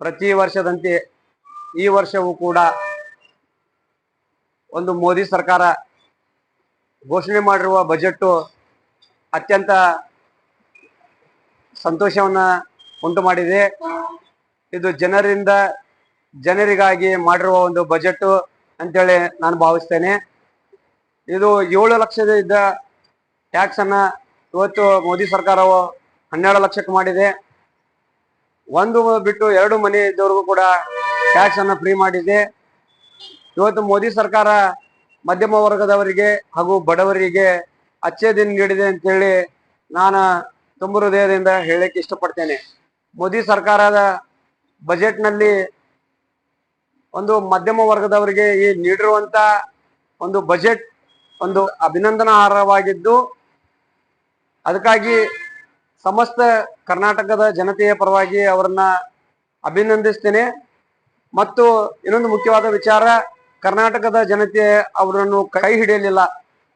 ಪ್ರತಿ ವರ್ಷದಂತೆ ಈ ವರ್ಷವೂ ಕೂಡ ಒಂದು ಮೋದಿ ಸರ್ಕಾರ ಘೋಷಣೆ ಮಾಡಿರುವ ಬಜೆಟ್ಟು ಅತ್ಯಂತ ಸಂತೋಷವನ್ನು ಉಂಟು ಮಾಡಿದೆ. ಇದು ಜನರಿಂದ ಜನರಿಗಾಗಿ ಮಾಡಿರುವ ಒಂದು ಬಜೆಟ್ಟು ಅಂತೇಳಿ ನಾನು ಭಾವಿಸ್ತೇನೆ. ಇದು ಏಳು ಲಕ್ಷದ ಇದ್ದ ಟ್ಯಾಕ್ಸನ್ನು ಇವತ್ತು ಮೋದಿ ಸರ್ಕಾರವು ಹನ್ನೆರಡು ಲಕ್ಷಕ್ಕೆ ಮಾಡಿದೆ. ಒಂದು ಬಿಟ್ಟು ಎರಡು ಮನೆ ಇದ್ದವ್ರಿಗೂ ಕೂಡ ಟ್ಯಾಕ್ಸ್ ಅನ್ನ ಫ್ರೀ ಮಾಡಿದೆ. ಇವತ್ತು ಮೋದಿ ಸರ್ಕಾರ ಮಧ್ಯಮ ವರ್ಗದವರಿಗೆ ಹಾಗೂ ಬಡವರಿಗೆ ಅಚ್ಚೆ ದಿನ ನೀಡಿದೆ ಅಂತೇಳಿ ನಾನು ತುಂಬ ಹೃದಯದಿಂದ ಹೇಳಕ್ಕೆ ಇಷ್ಟಪಡ್ತೇನೆ. ಮೋದಿ ಸರ್ಕಾರದ ಬಜೆಟ್ನಲ್ಲಿ ಒಂದು ಮಧ್ಯಮ ವರ್ಗದವರಿಗೆ ಈ ನೀಡಿರುವಂತ ಒಂದು ಬಜೆಟ್ ಒಂದು ಅಭಿನಂದನಾರ್ಹವಾಗಿದ್ದು, ಅದಕ್ಕಾಗಿ ಸಮಸ್ತ ಕರ್ನಾಟಕದ ಜನತೆಯ ಪರವಾಗಿ ಅವರನ್ನ ಅಭಿನಂದಿಸ್ತೇನೆ. ಮತ್ತು ಇನ್ನೊಂದು ಮುಖ್ಯವಾದ ವಿಚಾರ, ಕರ್ನಾಟಕದ ಜನತೆ ಅವರನ್ನು ಕೈ ಹಿಡಿಯಲಿಲ್ಲ.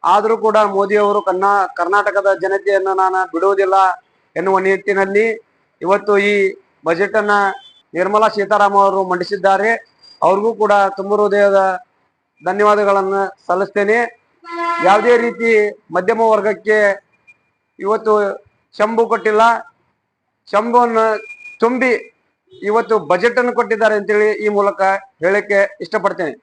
ಆದರೂ ಕೂಡ ಮೋದಿ ಅವರು ಕನ್ನಾ, ಕರ್ನಾಟಕದ ಜನತೆಯನ್ನು ನಾನು ಬಿಡುವುದಿಲ್ಲ ಎನ್ನುವ ನಿಟ್ಟಿನಲ್ಲಿ ಇವತ್ತು ಈ ಬಜೆಟ್ ಅನ್ನ ನಿರ್ಮಲಾ ಸೀತಾರಾಮ ಅವರು ಮಂಡಿಸಿದ್ದಾರೆ. ಅವ್ರಿಗೂ ಕೂಡ ತುಂಬ ಹೃದಯದ ಧನ್ಯವಾದಗಳನ್ನು ಸಲ್ಲಿಸ್ತೇನೆ. ಯಾವುದೇ ರೀತಿ ಮಧ್ಯಮ ವರ್ಗಕ್ಕೆ ಇವತ್ತು ಶಂಭು ಕೊಟ್ಟಿಲ್ಲ. ಶಂಭುವನ್ನು ತುಂಬಿ ಇವತ್ತು ಬಜೆಟ್ ಅನ್ನು ಕೊಟ್ಟಿದ್ದಾರೆ ಅಂತೇಳಿ ಈ ಮೂಲಕ ಹೇಳಕ್ಕೆ ಇಷ್ಟಪಡ್ತೇನೆ.